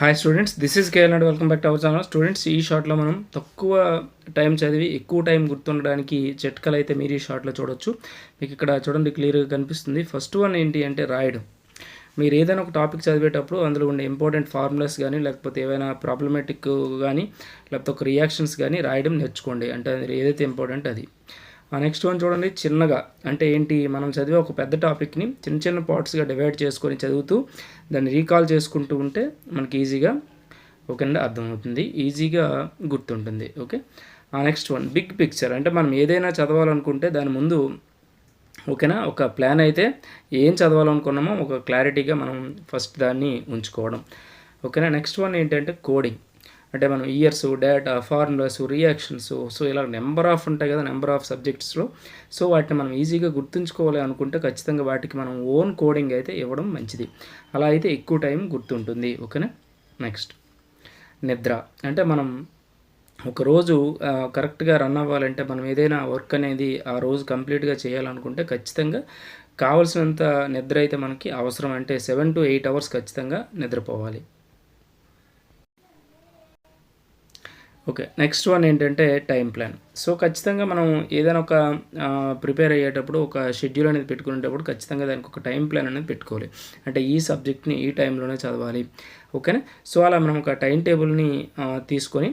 Hi students this is KL and welcome back to our channel students ఈ షార్ట్లో మనం తక్కువ టైం చదివి ఎక్కువ టైం గుర్తుండడానికి చిట్కలు అయితే మీరు ఈ షార్ట్లో చూడొచ్చు. మీకు ఇక్కడ చూడండి క్లియర్గా కనిపిస్తుంది. ఫస్ట్ వన్ ఏంటి అంటే రాయడం. మీరు ఏదైనా ఒక టాపిక్ చదివేటప్పుడు అందులో ఉండే ఇంపార్టెంట్ ఫార్ములాస్ కానీ లేకపోతే ఏవైనా ప్రాబ్లమేటిక్ కానీ లేకపోతే ఒక రియాక్షన్స్ కానీ రాయడం నేర్చుకోండి. అంటే ఏదైతే ఇంపార్టెంట్ అది. నెక్స్ట్ వన్ చూడండి చిన్నగా. అంటే ఏంటి మనం చదివే ఒక పెద్ద టాపిక్ని చిన్న చిన్న పార్ట్స్గా డివైడ్ చేసుకొని చదువుతూ దాన్ని రీకాల్ చేసుకుంటూ ఉంటే మనకి ఈజీగా ఓకేనండి అర్థమవుతుంది. ఈజీగా గుర్తుంటుంది ఓకే? ఆ నెక్స్ట్ వన్ బిగ్ పిక్చర్ అంటే మనం ఏదైనా చదవాలనుకుంటే దాని ముందు ఓకేనా ఒక ప్లాన్ అయితే ఏం చదవాలనుకున్నామో ఒక క్లారిటీగా మనం ఫస్ట్ దాన్ని ఉంచుకోవడం. ఓకేనా నెక్స్ట్ వన్ ఏంటంటే కోడింగ్ అంటే మనం years data formulas reactions so ఇలా నెంబర్ ఆఫ్ ఉంటాయి కదా నెంబర్ ఆఫ్ సబ్జెక్ట్స్లో. సో వాటిని మనం ఈజీగా గుర్తుంచుకోవాలి అనుకుంటే ఖచ్చితంగా వాటికి మనం ఓన్ కోడింగ్ అయితే ఇవ్వడం మంచిది. అలా అయితే ఎక్కువ టైం గుర్తుంటుంది. ఓకేనా? నెక్స్ట్. నిద్ర. అంటే మనం ఒక రోజు కరెక్ట్గా రన్ అవ్వాలంటే మనం ఏదైనా వర్క్ అనేది ఆ రోజు కంప్లీట్గా చేయాలనుకుంటే ఖచ్చితంగా కావాల్సినంత నిద్ర అయితే మనకి అవసరం. అంటే సెవెన్ టు ఎయిట్ అవర్స్ ఖచ్చితంగా నిద్రపోవాలి. ఓకే నెక్స్ట్ వన్ ఏంటంటే టైం ప్లాన్ సో ఖచ్చితంగా మనం ఏదైనా ఒక ప్రిపేర్ అయ్యేటప్పుడు ఒక షెడ్యూల్ అనేది పెట్టుకునేటప్పుడు ఖచ్చితంగా దానికి ఒక టైం ప్లాన్ అనేది పెట్టుకోవాలి. అంటే ఈ సబ్జెక్ట్ని ఈ టైంలోనే చదవాలి. ఓకేనా సో అలా మనం ఒక టైం టేబుల్ని తీసుకొని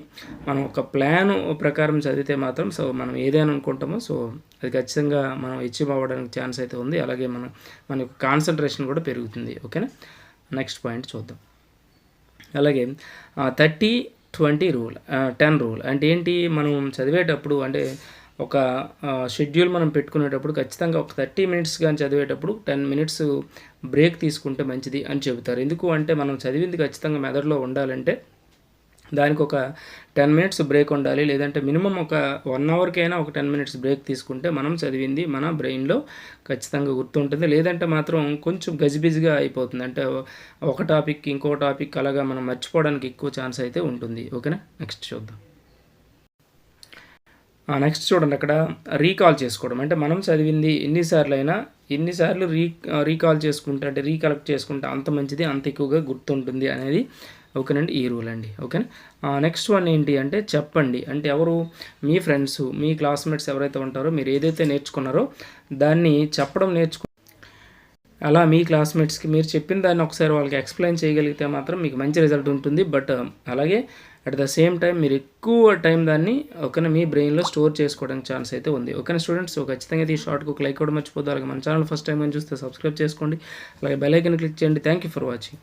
మనం ఒక ప్లాన్ ప్రకారం చదివితే మాత్రం సో మనం ఏదైనా అనుకుంటామో సో అది ఖచ్చితంగా మనం అచీవ్ అవ్వడానికి ఛాన్స్ అయితే ఉంది. అలాగే మనం మన యొక్క కాన్సన్ట్రేషన్ కూడా పెరుగుతుంది. ఓకేనా నెక్స్ట్ పాయింట్ చూద్దాం. అలాగే thirty twenty rule ten rule. అంటే ఏంటి మనం చదివేటప్పుడు అంటే ఒక షెడ్యూల్ మనం పెట్టుకునేటప్పుడు ఖచ్చితంగా ఒక థర్టీ మినిట్స్ కానీ చదివేటప్పుడు టెన్ మినిట్స్ బ్రేక్ తీసుకుంటే మంచిది అని చెబుతారు. ఎందుకు అంటే మనం చదివింది ఖచ్చితంగా మెదడులో ఉండాలంటే దానికి ఒక టెన్ మినిట్స్ బ్రేక్ ఉండాలి. లేదంటే మినిమం ఒక వన్ అవర్కైనా ఒక టెన్ మినిట్స్ బ్రేక్ తీసుకుంటే మనం చదివింది మన బ్రెయిన్లో ఖచ్చితంగా గుర్తుంటుంది. లేదంటే మాత్రం కొంచెం గజిబిజిగా అయిపోతుంది. అంటే ఒక టాపిక్ ఇంకో టాపిక్ అలాగా మనం మర్చిపోవడానికి ఎక్కువ ఛాన్స్ అయితే ఉంటుంది. ఓకేనా? నెక్స్ట్ చూద్దాం. నెక్స్ట్ చూడండి అక్కడ రీకాల్ చేసుకోవడం. అంటే మనం చదివింది ఎన్నిసార్లు అయినా ఎన్నిసార్లు రీ రీకాల్ చేసుకుంటే అంటే రీకలెక్ట్ చేసుకుంటే అంత మంచిది అంత ఎక్కువగా గుర్తుంటుంది అనేది ఓకేనండి? ఈ రూల్ అండి. ఓకేనా? నెక్స్ట్ వన్ ఏంటి అంటే చెప్పండి. అంటే ఎవరు? మీ ఫ్రెండ్స్ మీ క్లాస్మేట్స్ ఎవరైతే ఉంటారో మీరు ఏదైతే నేర్చుకున్నారో దాన్ని చెప్పడం నేర్చుకు అలా మీ క్లాస్మేట్స్కి మీరు చెప్పిన దాన్ని ఒకసారి వాళ్ళకి ఎక్స్ప్లెయిన్ చేయగలిగితే మాత్రం మీకు మంచి రిజల్ట్ ఉంటుంది. బట్ um, అలాగే అట్ ద సేమ్ టైం మీరు ఎక్కువ టైం దాన్ని ఓకేనా మీ బ్రెయిన్లో స్టోర్ చేసుకోవడానికి ఛాన్స్ అయితే ఉంది. ఓకేనా స్టూడెంట్స్ ఖచ్చితంగా ఈ షార్ట్కు ఒక లైక్ కూడా మర్చిపోతారు అలాగే మన ఛానల్ ఫస్ట్ టైం కానీ చూస్తే సబ్స్క్రైబ్ చేసుకోండి. అలాగే బెల్ ఐకన్ క్లిక్ చేయండి. Thank you for watching